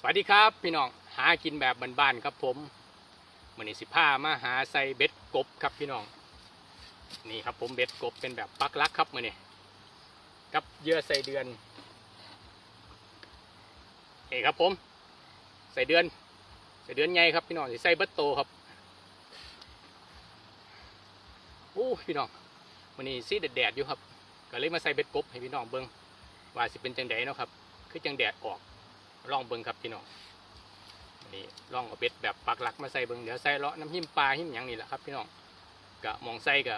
สวัสดีครับพี่น้องหากินแบบบ้านๆครับผมมือนี้สิผ้ามาหาใส่เบ็ดกบครับพี่น้อง นี่ครับผมเบ็ดกบเป็นแบบปักลักครับมือนี้กับเยื่อใส่เดือนนี่ครับผมใส่เดือน ใส่เดือนใหญ่ครับพี่น้องใส่เบ็ดโตครับโอ้พี่น้องมือนี้ซีแดดๆอยู่ครับก็เลยมาใส่เบ็ดกบให้พี่น้องเบิ้งว่าสิเป็นจังไดเนาะครับ คือจังแดดออก ลองเบิ้งครับพี่น้องนี่ลองเอาเบ็ดแบบปักหลักมาใส่เบิ้งเดี๋ยวใส่เลาะน้ำหิมปลาหิมหยังนี่แหละครับพี่น้องกะมองใส่กะ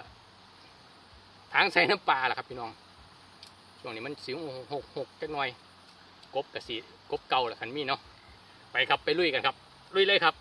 ทางใส่น้ำปลาแหละครับพี่น้องช่วงนี้มันสิวหกหกจักหน่อย กบกะสีกบเก่าแหละคันมีเนาะไปครับไปลุยกันครับลุยเลยครับ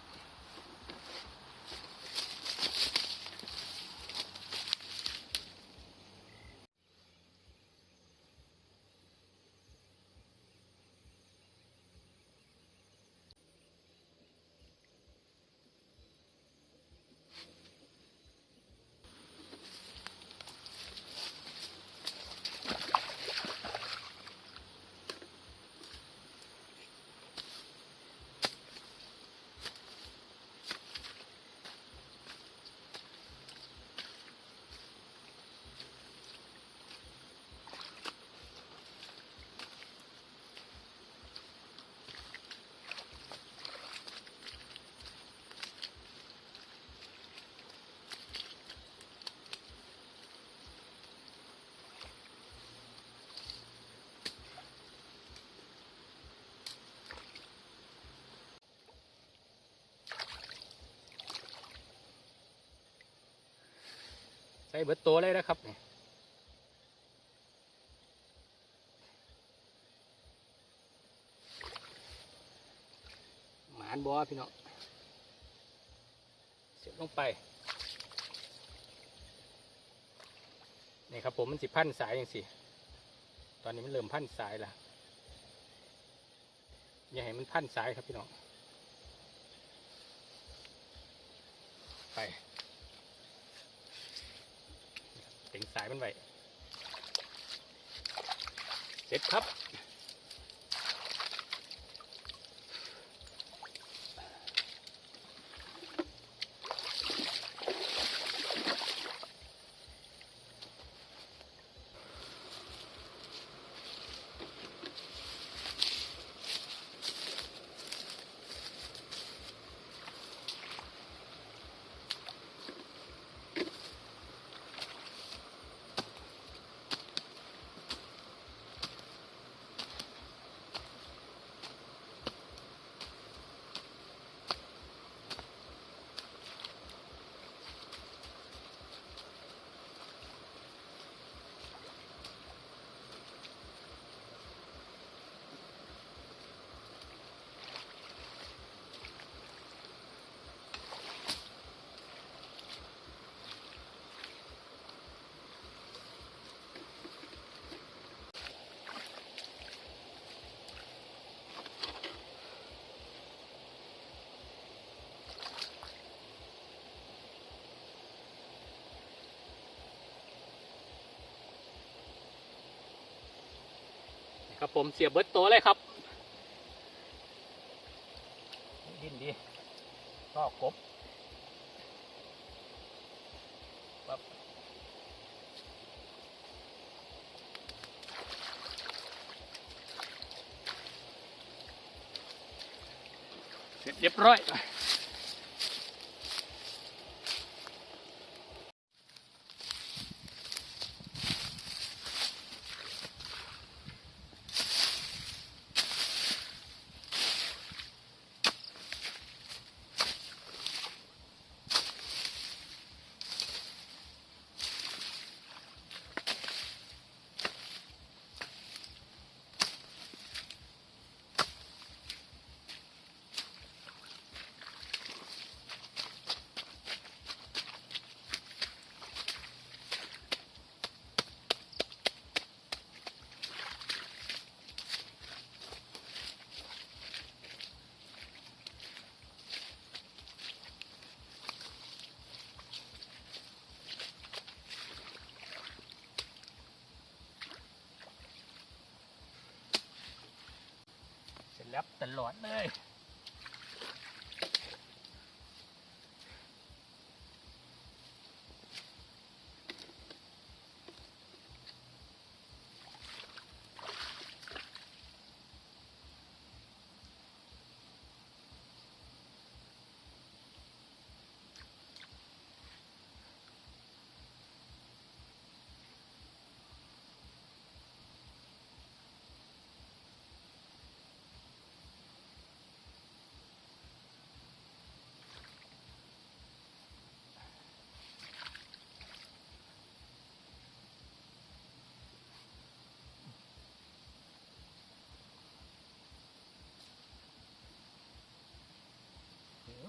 ใส่เบิดโตเลยนะครับนี่หมานบอพี่น้องเสียบลงไปนี่ครับผมมันสิพันสายอย่างสิตอนนี้มันเริ่มพันสายล้วอย่าให้มันพันสายครับพี่น้องไป ถึงสาย มันไว้เสร็จครับ ครับผมเสียบเบิดโตวเลยครับ ดินดีก็กบปั๊บเสร็จเรียบร้อย ค รับตลอดเลย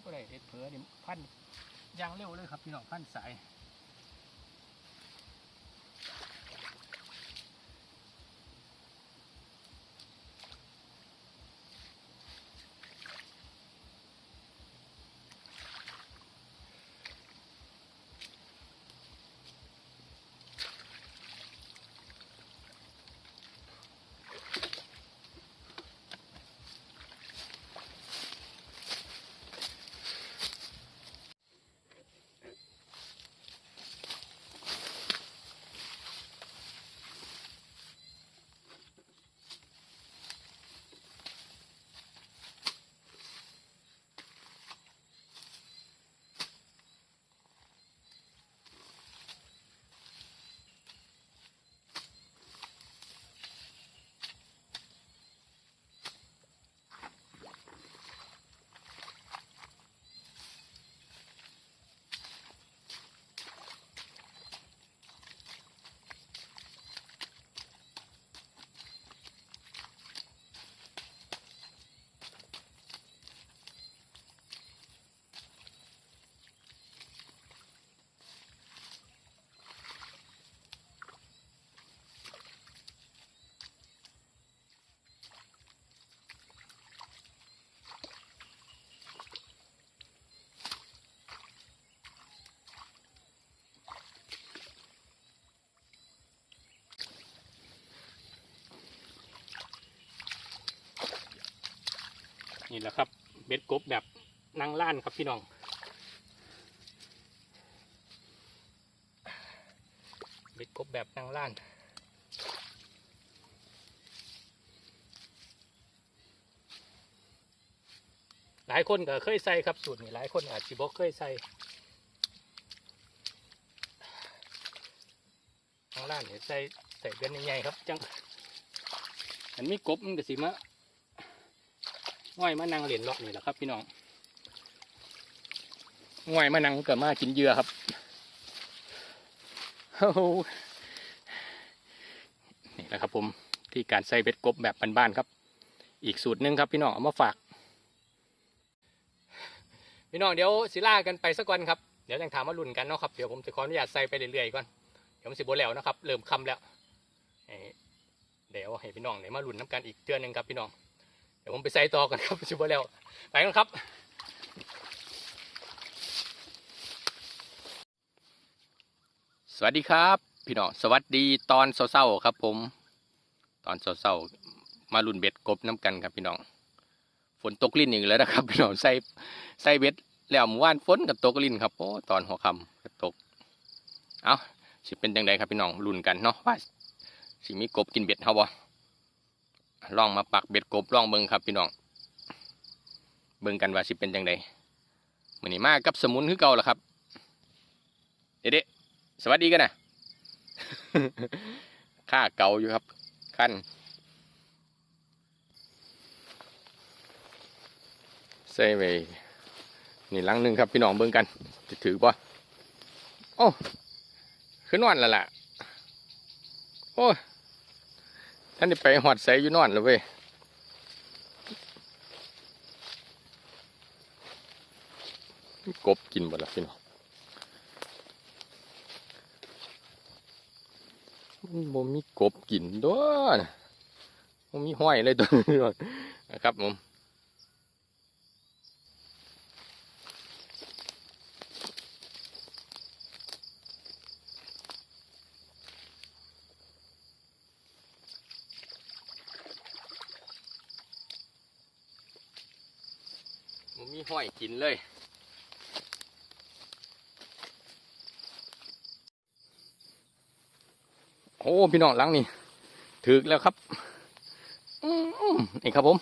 เผ เอ็ดเด็ดเผลอนี่พันยางเร็วเลยครับพี่น้องพันสาย นี่แหละครับ เบ็ดกบแบบนั่งล้านครับพี่น้องเบ็ดกบแบบนั่งล้านหลายคนก็เคยใส่ครับสูตรนี้หลายคนอาจจะบอกเคยใส่นั่งล้านเนี่ยใส่ใส่เบ็ดใหญ่ๆครับจังอันมีกบมันก็สิมา ง่อยมานังเหรียญล็อกนี่แหละครับ พี่น้องง่อยมานังเกิดมากินเยื่อครับโอ้โหนี่แหละครับผมที่การใส่เบ็ดกบแบบบ้านๆครับ อีกสูตรหนึ่งครับ พี่น้องเอามาฝาก พี่น้องเดี๋ยวสิล่ากันไปสักวันครับเดี๋ยวยังถามมาลุ่นกันเนาะครับเดี๋ยวผมจะขออนุญาตใส่ไปเรื่อยๆก่อนเดี๋ยวมันสิบแล้วนะครับเริ่มคำแล้วเดี๋ยวให้พี่น้องเดี๋ยวมาลุ่นน้ำกันอีกเทื่อหนึ่งครับพี่น้อง เดี๋ยวผมไปใส่ต่อกันครับชิบะแล้วไปกันครับ สวัสดีครับ พี่น้องสวัสดีตอนเศร้าๆครับ ผม ตอนเศร้าๆมาลุ่นเบ็ดกบน้ำกันครับพี่น้อง ฝนตกลิ้นอีกแล้วนะครับ พี่น้องใส่ใส่เบ็ดแล้วเมื่อวานฝนกับตกลิ้นครับโอ้ตอนหัวค่ำก็ตก เอาสิเป็นจังไดครับพี่น้องลุ่นกันเนาะว่าสิมีกบกินเบ็ดเฮาบ่ ลองมาปักเบ็ดกบลองเบิงครับพี่น้องเบิงกันว่าสิเป็นจังไดมือนี้มากับสมุนคือเก่าล่ะครับเด็ดสวัสดีกันนะค่าเก่าอยู่ครับขั้นใส่ไว้นี่หลังหนึ่งครับพี่น้องเบิ่งกันจะถือป่ะโอ้ขึ้นนอนแล้วล่ะโอ้ ท่านนี่ไปหอดใส่อยู่นอนแล้วเว้ยกบกินหมดแล้วพี่น้องมันบ่มีกบกินด้วยบ่มีห้อยเลยตัวนี้ก่อนนะครับผม มีห้อยกินเลย โอ้พี่น้องหลังนี่ถึกแล้วครับอืมนี่ครับผม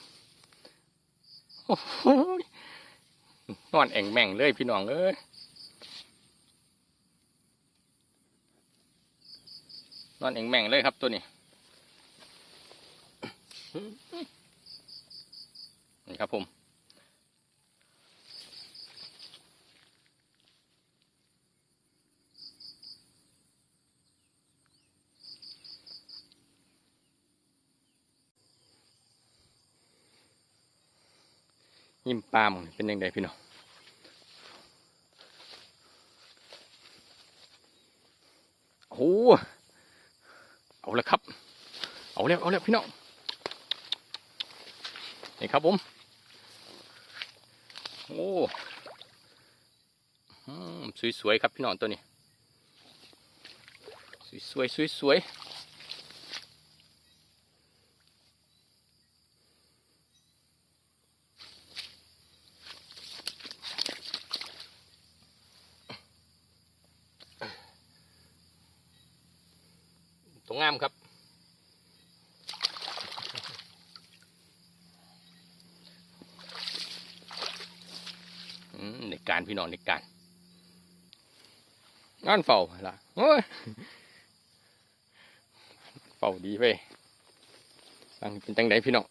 นอนแอ่งแม่งเลยพี่น้องเอ้ยนอนแอ่งแม่งเลยครับตัวนี้นี่ครับผม ยิ้มปลามเป็นยังไงพี่น้องโอ้โหเอาละครับ เอาแล้วเอาแล้วพี่น้องนี่ครับผม โอ้สวยๆครับพี่น้องตัวนี้ สวยๆสวยๆ ตรงงามครับ อืมในการพี่น้องในการงานเฝ้าล่ะโอ้ยเฝ้าดีไปหลังเป็นจังไดพี่น้อง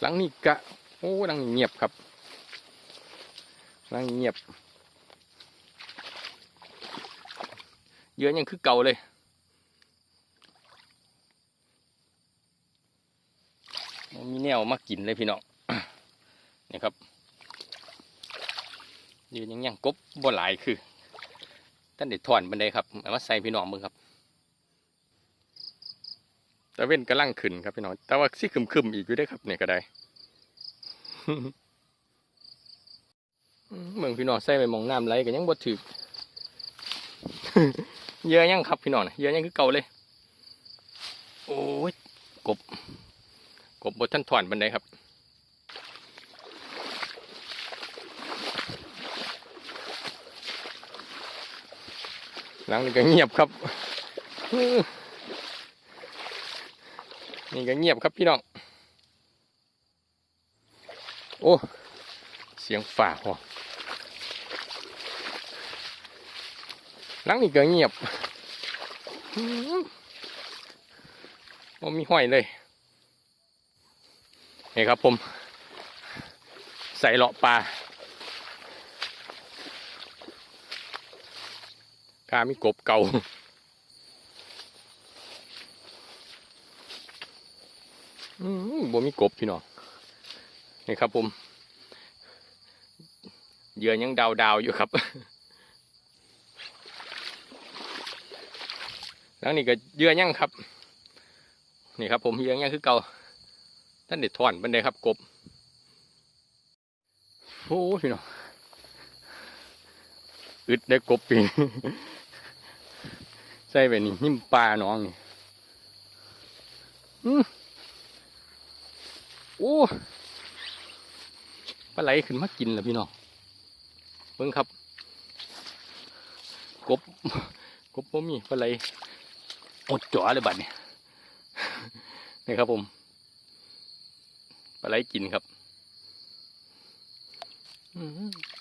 หลังนี้กะโอ้หลังเงียบครับหลังเงียบ เยอะยังคือเก่าเลยมีแนวมากินเลยพี่น้อง นี่ครับยืนยังยังกบบ่หลายคือท่านเด็ดถอนบันไดครับเอามาใส่พี่น้องมึงครับแต่เว้นกำลังขึ้นครับพี่น้องแต่ว่าสิคึมคึมๆอีกอยู่ได้ครับเนี่ยก็ได้เมืองพี่น้องใส่ไปมองน้ำไหลก็ยังบ่ถึกเยอะยังครับพี่น้องเยอะยังคือเก่าเลย โอ้ยกบ กบบท่านถอนบันไดครับ หลังนี้ก็เงียบครับ นี่ก็เงียบครับพี่น้อง โอ้ เสียงฝ่าหัวหลังนี้ก็เงียบอื้อบ่มีห้อยเลยนี่ครับผม ใส่เลาะปลา กามีกบเก่าอืมบ่มีกบพี่น้องนี่ครับผมเยื่อยังดาวดาวๆอยู่ครับแล้วนี่ก็เยื่อยังครับ นี่ครับผมเยื่อยังคือเก่าท่านเด็ดถอนบันไดครับกบโอ้พี่น้องอึดได้กบปี ใส่ไปนี่หิมปลาน้องนี่อืมโอ้ปลาไหลขึ้นมากินแล้วพี่น้องเบิ่งครับ กบ กบบ่มีปลาไหลอดจ่อเลยบัดนี่นี่ครับผมปลาไหลกินครับ อื้อหืออืม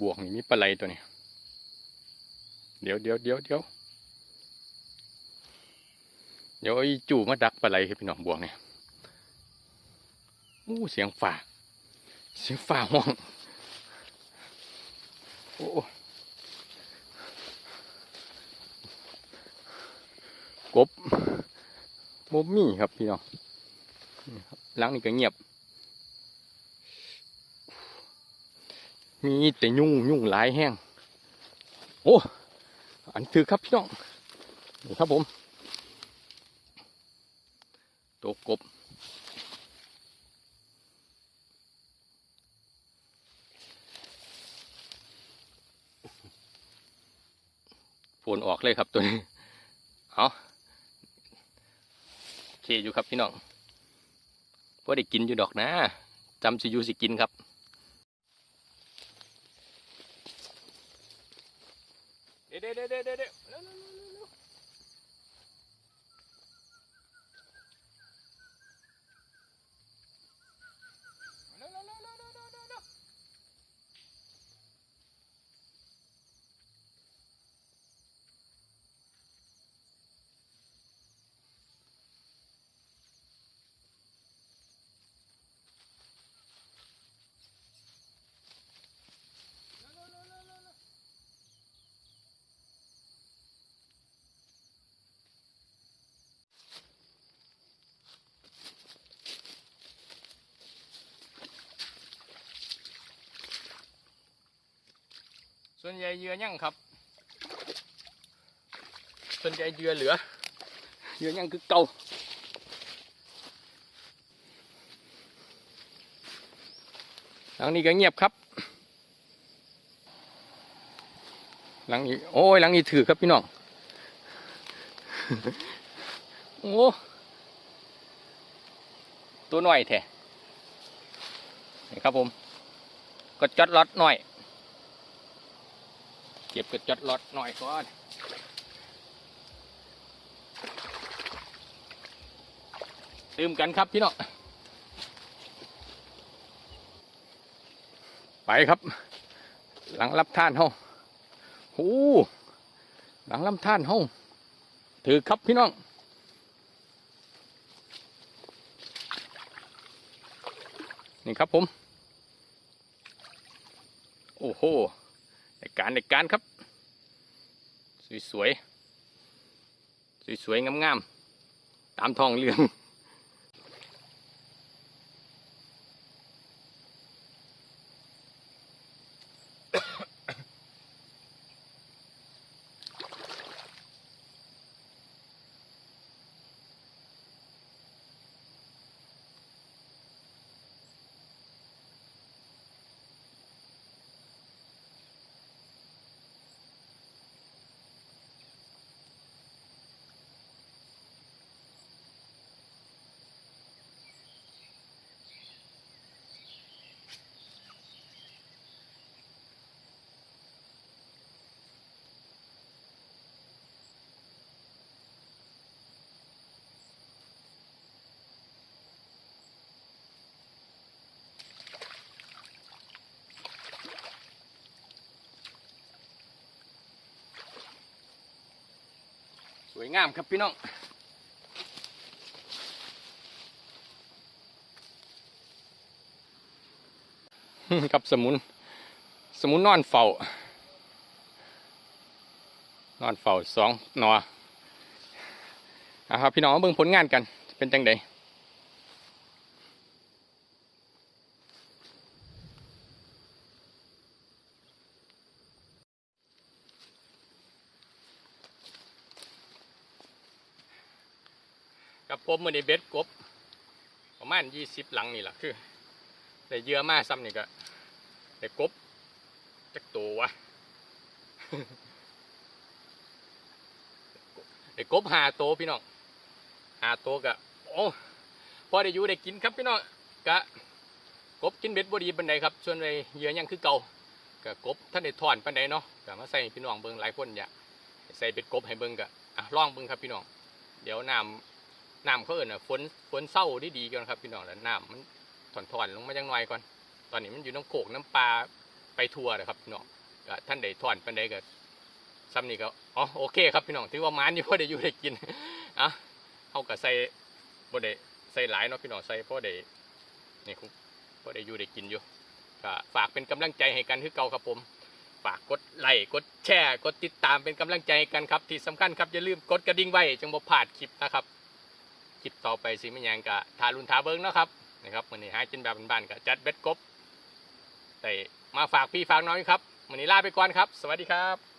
บวกนี่มีปลาไหลตัวนี้ เดี๋ยวเดี๋ยวเดี๋ยวเดี๋ยวเดี๋ยวไอ้จู่มาดักปลาไหลให้พี่น้องบวกเนี่ยอู้เสียงฝ่า เสียงฝ่าห้อง โอ้กบโมมี่ครับพี่น้องหล้างนี่ก็เงียบ มีแต่ยุ่งยุ่งหลายแห้ง โอ้ อันคือครับพี่น้องนี่ครับผมตัวกบ ฝนออกเลยครับตัวนี้ เอาโอเคอยู่ครับพี่น้องพอได้กินอยู่ดอกนะจำสิยูสิกินครับ เด้เด้เด้เด้เด้ ส่วนใหญ่เยื่อยังครับ ส่วนใหญ่เยื่อเหลือเยื่อยังคือเก่าหลังนี้ก็เงียบครับ หลังนี้โอ้ยหลังนี้ถือครับพี่น้องโอ้ตัวหน่อยแท้ครับผม ก็จัดล็อตหน่อย เก็บกระจัดลอตหน่อยก่อนตื่มกันครับพี่น้องไปครับ หลังรับท่านเฮาหูหลังรับท่านเฮาถือครับพี่น้องนี่ครับผม โอ้โห ในการในการครับ สวยๆ สวยๆงามๆตามทองเรื่อง วยงามครับพี่น้องกับสมุน สมุนนอนเฝ้านอนเฝ้าสองหนอเอาครับพี่น้องเบิ่งผลงานกันเป็นจังได กับผมมือในเบ็ดกบ ประมาณยี่สิบหลังนี่แหละคือได้เยอะมากซ้ำนี่ก็ได้กบจักตัววะได้กบหาโตวพี่น้องหาโตวกะโอ้พอได้อยู่ได้กินครับพี่น้องกะกบกินเบ็ดบดีปันใดครับส่วนในเยื่อยังคือเก่ากะกบท่านได้ถอนปันใดเนาะกะมาใส่พี่น้องเบิ่งหลายคนอยากใส่เบ็ดกบให้เบิ่งกะอะลองเบิ่งครับพี่น้อง เดี๋ยวน้ำ น้ำเขาเอิญอะฝนฝนเศร้าดีดีก่อนครับพี่น้องแล้วน้ำมันถอนถอนลงมาจังหน่อยก่อน ตอนนี้มันอยู่น้ำโขกน้ำปลาไปทัวร์นะครับพี่น้องท่านได้ถอนปันใดก็ซ้ำนี่ก็อ๋อโอเคครับพี่น้องถือว่ามันอยู่พอได้อยู่ได้กินอะเขาก็ใส่บ่ได้ใส่หลายเนาะพี่น้องใส่พอได้นี่คุพอได้อยู่ได้กินอยู่ก็ฝากเป็นกำลังใจให้กันคือเก่าครับผม ฝากกดไลค์กดแชร์กดติดตามเป็นกำลังใจให้กันครับที่สำคัญครับอย่าลืมกดกระดิ่งไว้จังบ่พลาดคลิปนะครับ คลิปต่อไปสิมันยังกะทารุนทาเบิงเนาะครับนะครับวันนี้หากินแบบบ้านๆกะจัดเบ็ดกบแต่มาฝากพี่ฝากน้องครับวันนี้ลาไปก่อนครับ สวัสดีครับ